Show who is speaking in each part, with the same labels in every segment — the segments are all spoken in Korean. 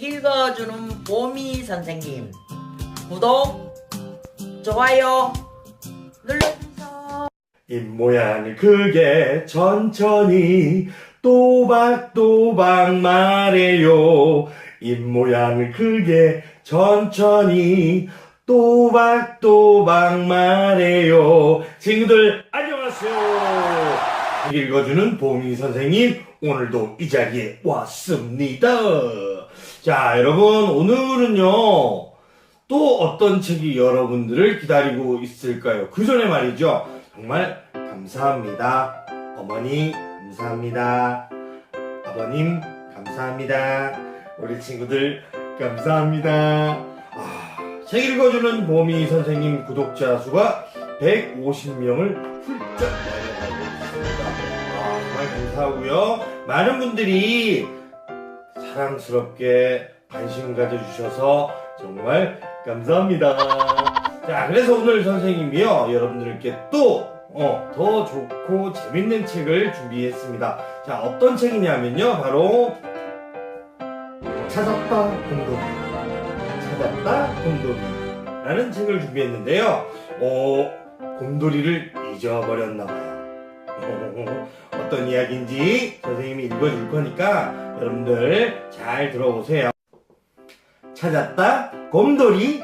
Speaker 1: 책 읽어주는 뽀미 선생님 구독 좋아요 눌러주세요
Speaker 2: 입모양을 크게 천천히 또박또박 말해요. 입모양을 크게 천천히 또박또박 말해요. 친구들 안녕하세요. 책 읽어주는 보미 선생님 오늘도 이 자리에 왔습니다. 자 여러분 오늘은요 또 어떤 책이 여러분들을 기다리고 있을까요? 그 전에 말이죠. 정말 감사합니다. 어머니, 감사합니다. 아버님, 감사합니다. 우리 친구들, 감사합니다. 아, 책 읽어주는 보미 선생님 구독자 수가 150명을 훌쩍 넘어가고 있습니다. 아, 정말 감사하고요. 많은 분들이 사랑스럽게 관심 가져주셔서 정말 감사합니다. 자, 그래서 오늘 선생님이요, 여러분들께 또, 어, 더 좋고 재밌는 책을 준비했습니다. 자, 어떤 책이냐면요, 바로, 찾았다, 곰돌이. 찾았다, 곰돌이. 라는 책을 준비했는데요, 어, 곰돌이를 잊어버렸나봐요. 어떤 이야기인지 선생님이 읽어줄 거니까 여러분들 잘 들어보세요. 찾았다, 곰돌이.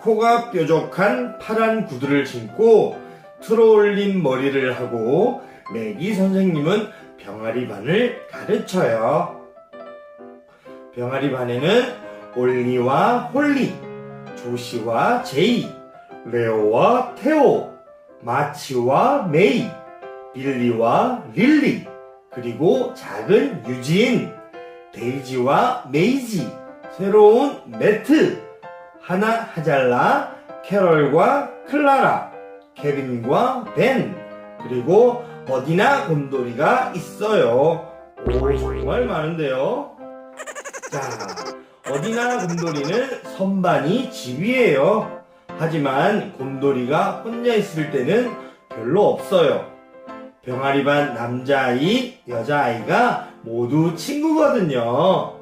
Speaker 2: 코가 뾰족한 파란 구두를 신고 틀어올린 머리를 하고 매기 선생님은 병아리 반을 가르쳐요. 병아리 반에는 올리와 홀리, 조시와 제이, 레오와 테오, 마치와 메이, 빌리와 릴리, 그리고 작은 유진, 데이지와 메이지, 새로운 매트, 하나 하잘라, 캐럴과 클라라, 케빈과 벤, 그리고 어디나 곰돌이가 있어요. 오, 정말 많은데요? 자, 어디나 곰돌이는 선반이 집이에요. 하지만 곰돌이가 혼자 있을 때는 별로 없어요. 병아리 반 남자아이, 여자아이가 모두 친구거든요.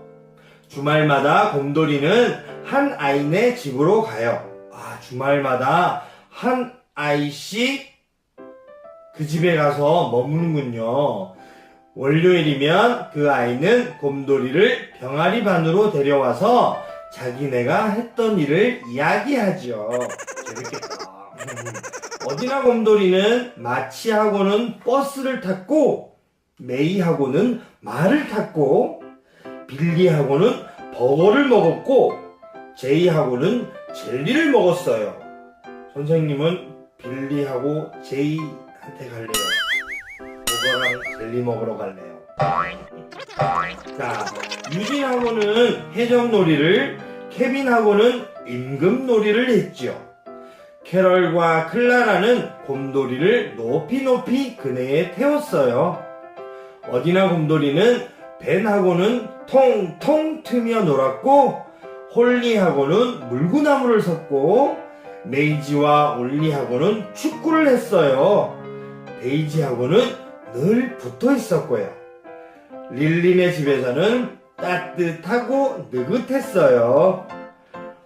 Speaker 2: 주말마다 곰돌이는 한 아이네 집으로 가요. 아, 주말마다 한 아이씩 그 집에 가서 머무는군요. 월요일이면 그 아이는 곰돌이를 병아리 반으로 데려와서 자기네가 했던 일을 이야기하죠. 재밌겠다. 어디나 곰돌이는 마치하고는 버스를 탔고, 메이하고는 말을 탔고, 빌리하고는 버거를 먹었고, 제이하고는 젤리를 먹었어요. 선생님은 빌리하고 제이한테 갈래요. 버거랑 젤리 먹으러 갈래요. 자, 유진하고는 해적놀이를, 케빈하고는 임금놀이를 했죠. 캐럴과 클라라는 곰돌이를 높이 높이 그네에 태웠어요. 어디나 곰돌이는 벤하고는 통통 트며 놀았고, 홀리하고는 물구나무를 섰고, 메이지와 올리하고는 축구를 했어요. 데이지하고는 늘 붙어 있었고요. 릴리네 집에서는 따뜻하고 느긋했어요.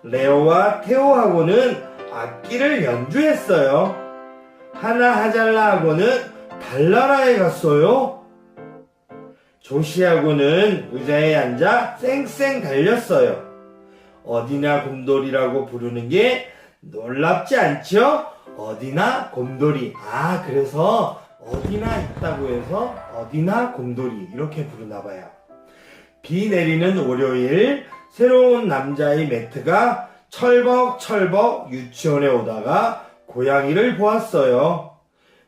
Speaker 2: 레오와 테오하고는 악기를 연주했어요. 하나 하잘라하고는 달나라에 갔어요. 조시하고는 의자에 앉아 쌩쌩 달렸어요. 어디나 곰돌이라고 부르는 게 놀랍지 않죠? 어디나 곰돌이. 아, 그래서 어디나 있다고 해서 어디나 곰돌이. 이렇게 부르나 봐요. 비 내리는 월요일, 새로운 남자의 매트가 철벅철벅 유치원에 오다가 고양이를 보았어요.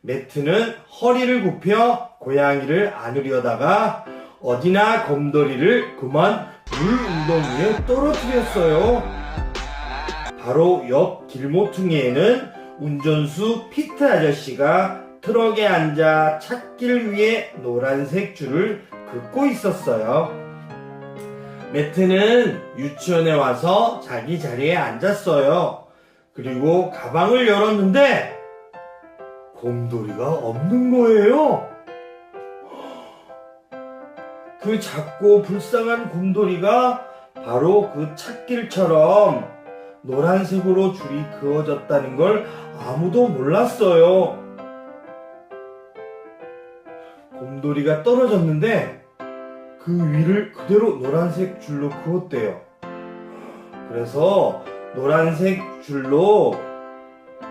Speaker 2: 매트는 허리를 굽혀 고양이를 안으려다가 어디나 곰돌이를 그만 물 웅덩이에 떨어뜨렸어요. 바로 옆 길모퉁이에는 운전수 피트 아저씨가 트럭에 앉아 찾길 위해 노란색 줄을 긋고 있었어요. 매트는 유치원에 와서 자기 자리에 앉았어요. 그리고 가방을 열었는데 곰돌이가 없는 거예요. 그 작고 불쌍한 곰돌이가 바로 그 찻길처럼 노란색으로 줄이 그어졌다는 걸 아무도 몰랐어요. 곰돌이가 떨어졌는데 그 위를 그대로 노란색 줄로 그었대요. 그래서 노란색 줄로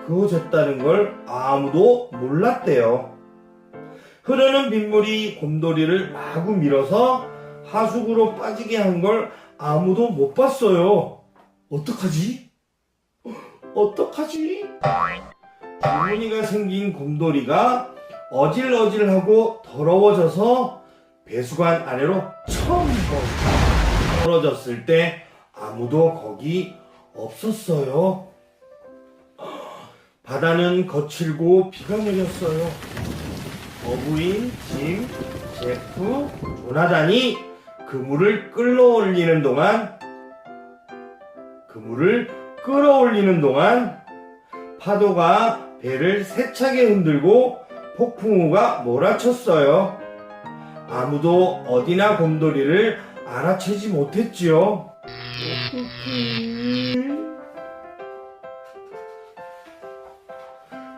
Speaker 2: 그어졌다는 걸 아무도 몰랐대요. 흐르는 빗물이 곰돌이를 마구 밀어서 하수구로 빠지게 한 걸 아무도 못 봤어요. 어떡하지? 어떡하지? 줄무늬가 생긴 곰돌이가 어질어질하고 더러워져서 배수관 아래로 처음 떨어졌을 때 아무도 거기 없었어요. 바다는 거칠고 비가 내렸어요. 어부인 짐, 제프, 조나단이 그 물을 끌어올리는 동안 그 물을 끌어올리는 동안 파도가 배를 세차게 흔들고 폭풍우가 몰아쳤어요. 아무도 어디나 곰돌이를 알아채지 못했지요.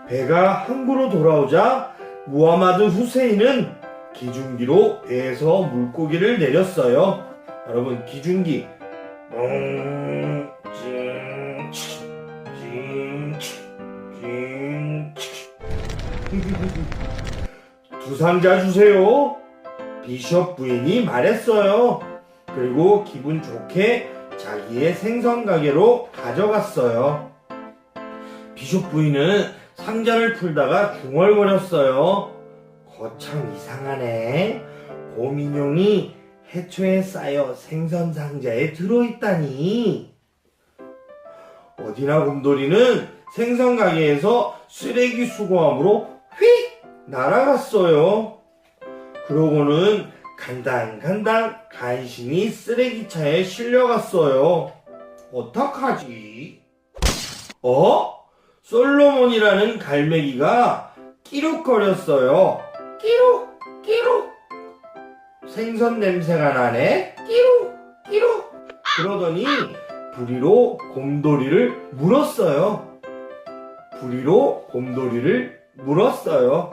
Speaker 2: 배가 항구로 돌아오자 무하마드 후세인은 기중기로 배에서 물고기를 내렸어요. 여러분 기중기. 두 상자 주세요. 비숍 부인이 말했어요. 그리고 기분 좋게 자기의 생선 가게로 가져갔어요. 비숍 부인은 상자를 풀다가 중얼거렸어요. 거참 이상하네. 곰인형이 해초에 쌓여 생선 상자에 들어있다니. 어디나 곰돌이는 생선 가게에서 쓰레기 수거함으로 휙 날아갔어요. 그러고는 간당간당 간신히 쓰레기차에 실려갔어요. 어떡하지? 어? 솔로몬이라는 갈매기가 끼룩거렸어요. 끼룩, 끼룩. 생선 냄새가 나네. 끼룩, 끼룩. 그러더니 부리로 곰돌이를 물었어요. 부리로 곰돌이를 물었어요.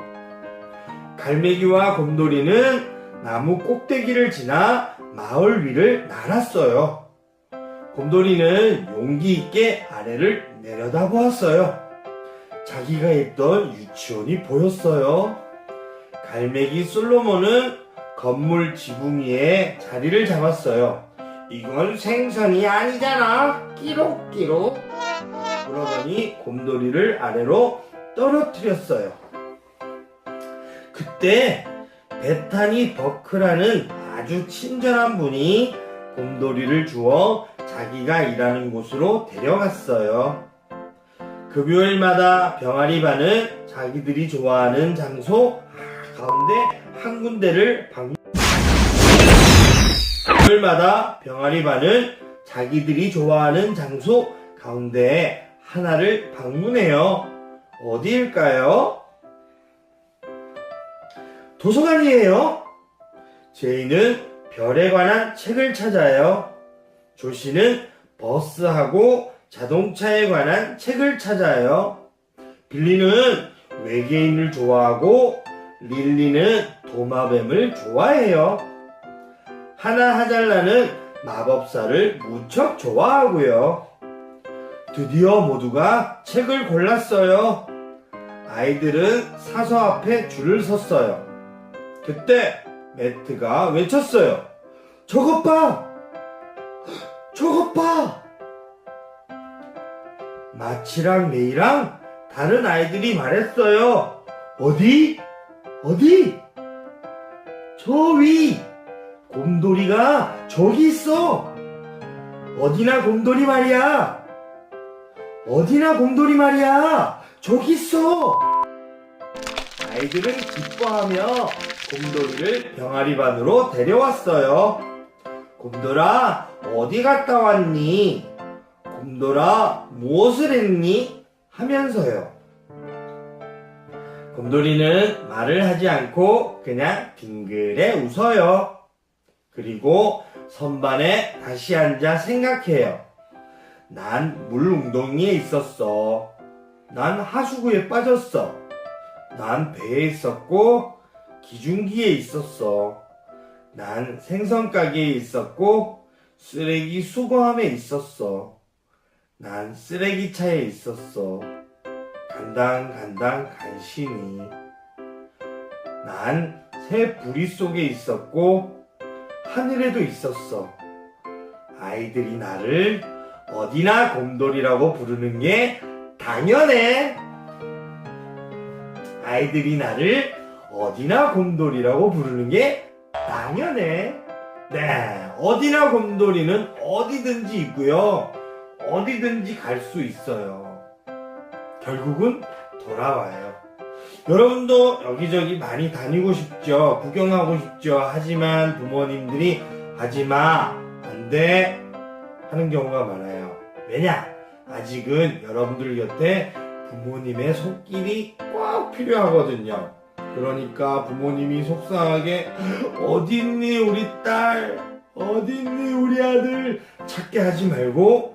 Speaker 2: 갈매기와 곰돌이는 나무 꼭대기를 지나 마을 위를 날았어요. 곰돌이는 용기 있게 아래를 내려다보았어요. 자기가 있던 유치원이 보였어요. 갈매기 솔로몬은 건물 지붕 위에 자리를 잡았어요. 이건 생선이 아니잖아. 끼룩끼룩. 그러더니 곰돌이를 아래로 떨어뜨렸어요. 그때 베타니 버크라는 아주 친절한 분이 곰돌이를 주어 자기가 일하는 곳으로 데려갔어요. 금요일마다 병아리 반은 자기들이 좋아하는 장소 가운데 한 군데를 방문. 금요일마다 병아리 반은 자기들이 좋아하는 장소 가운데 하나를 방문해요. 어디일까요? 도서관이에요. 제이는 별에 관한 책을 찾아요. 조씨는 버스하고 자동차에 관한 책을 찾아요. 빌리는 외계인을 좋아하고 릴리는 도마뱀을 좋아해요. 하나 하잘라는 마법사를 무척 좋아하고요. 드디어 모두가 책을 골랐어요. 아이들은 사서 앞에 줄을 섰어요. 그때 매트가 외쳤어요. 저것 봐! 저것 봐! 마치랑 메이랑 다른 아이들이 말했어요. 어디? 어디? 저 위! 곰돌이가 저기 있어! 어디나 곰돌이 말이야! 어디나 곰돌이 말이야! 저기 있어! 아이들은 기뻐하며 곰돌이를 병아리 반으로 데려왔어요. 곰돌아, 어디 갔다 왔니? 곰돌아, 무엇을 했니? 하면서요. 곰돌이는 말을 하지 않고 그냥 빙그레 웃어요. 그리고 선반에 다시 앉아 생각해요. 난 물웅덩이에 있었어. 난 하수구에 빠졌어. 난 배에 있었고 기중기에 있었어. 난 생선 가게에 있었고 쓰레기 수거함에 있었어. 난 쓰레기차에 있었어. 간당간당 간신히. 난 새 부리 속에 있었고 하늘에도 있었어. 아이들이 나를 어디나 곰돌이라고 부르는 게 당연해. 아이들이 나를 어디나 곰돌이라고 부르는 게 당연해. 네, 어디나 곰돌이는 어디든지 있고요. 어디든지 갈 수 있어요. 결국은 돌아와요. 여러분도 여기저기 많이 다니고 싶죠? 구경하고 싶죠? 하지만 부모님들이 하지 마, 안 돼, 하는 경우가 많아요. 왜냐? 아직은 여러분들 곁에 부모님의 손길이 꼭 필요하거든요. 그러니까 부모님이 속상하게 어딨니 우리 딸? 어딨니 우리 아들? 찾게 하지 말고.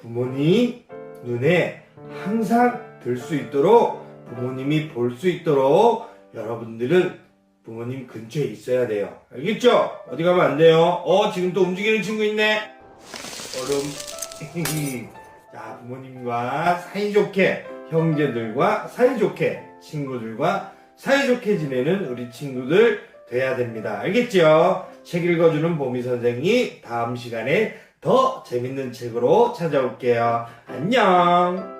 Speaker 2: 부모님 눈에 항상 들 수 있도록 부모님이 볼 수 있도록 여러분들은 부모님 근처에 있어야 돼요. 알겠죠? 어디 가면 안 돼요. 어 지금 또 움직이는 친구 있네. 얼음. 자 부모님과 사이좋게 형제들과 사이좋게 친구들과 사이좋게 지내는 우리 친구들 돼야 됩니다. 알겠죠? 책 읽어주는 보미 선생이 다음 시간에 더 재밌는 책으로 찾아올게요. 안녕!